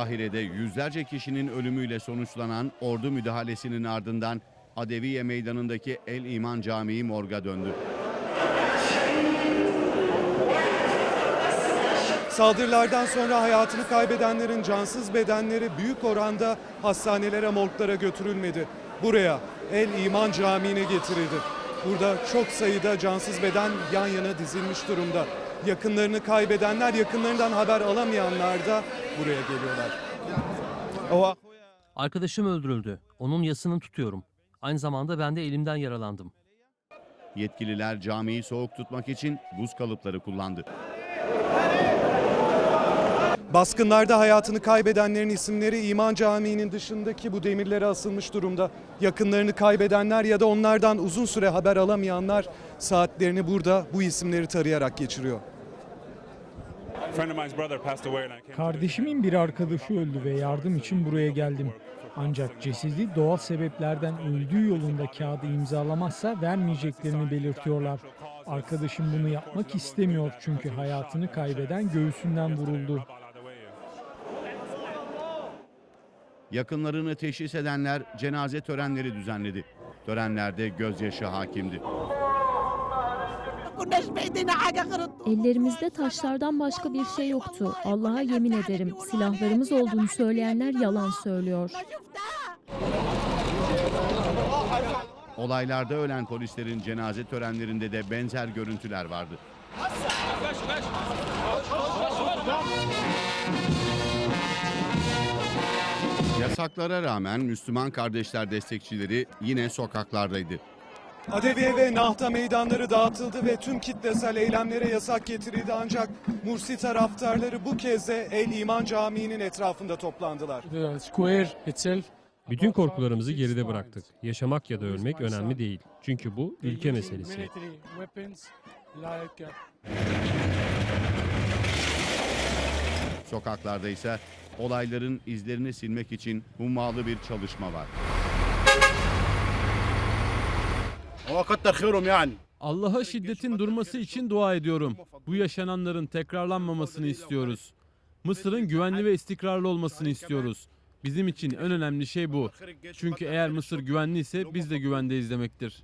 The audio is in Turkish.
Kahire'de yüzlerce kişinin ölümüyle sonuçlanan ordu müdahalesinin ardından Adeviye Meydanı'ndaki El İman Camii morga döndü. Saldırılardan sonra hayatını kaybedenlerin cansız bedenleri büyük oranda hastanelere, morglara götürülmedi. Buraya El İman Camii'ne getirildi. Burada çok sayıda cansız beden yan yana dizilmiş durumda. Yakınlarını kaybedenler, yakınlarından haber alamayanlar da buraya geliyorlar. Arkadaşım öldürüldü. Onun yasını tutuyorum. Aynı zamanda ben de elimden yaralandım. Yetkililer camiyi soğuk tutmak için buz kalıpları kullandı. Baskınlarda hayatını kaybedenlerin isimleri İman Camii'nin dışındaki bu demirlere asılmış durumda. Yakınlarını kaybedenler ya da onlardan uzun süre haber alamayanlar saatlerini burada bu isimleri tarayarak geçiriyor. Kardeşimin bir arkadaşı öldü ve yardım için buraya geldim. Ancak cesedi doğal sebeplerden öldüğü yolunda kağıdı imzalamazsa vermeyeceklerini belirtiyorlar. Arkadaşım bunu yapmak istemiyor çünkü hayatını kaybeden göğsünden vuruldu. Yakınlarını teşhis edenler cenaze törenleri düzenledi. Törenlerde gözyaşı hakimdi. Ellerimizde taşlardan başka bir şey yoktu. Allah'a yemin ederim. Silahlarımız olduğunu söyleyenler yalan söylüyor. Olaylarda ölen polislerin cenaze törenlerinde de benzer görüntüler vardı. Yasaklara rağmen Müslüman kardeşler destekçileri yine sokaklardaydı. Adeviye ve Nahta meydanları dağıtıldı ve tüm kitlesel eylemlere yasak getirildi ancak Mursi taraftarları bu kez de El İman Camii'nin etrafında toplandılar. Bütün korkularımızı geride bıraktık. Yaşamak ya da ölmek önemli değil. Çünkü bu ülke meselesi. Sokaklarda ise olayların izlerini silmek için hummalı bir çalışma var. Allah'a şiddetin durması için dua ediyorum. Bu yaşananların tekrarlanmamasını istiyoruz. Mısır'ın güvenli ve istikrarlı olmasını istiyoruz. Bizim için en önemli şey bu. Çünkü eğer Mısır güvenliyse biz de güvendeyiz demektir.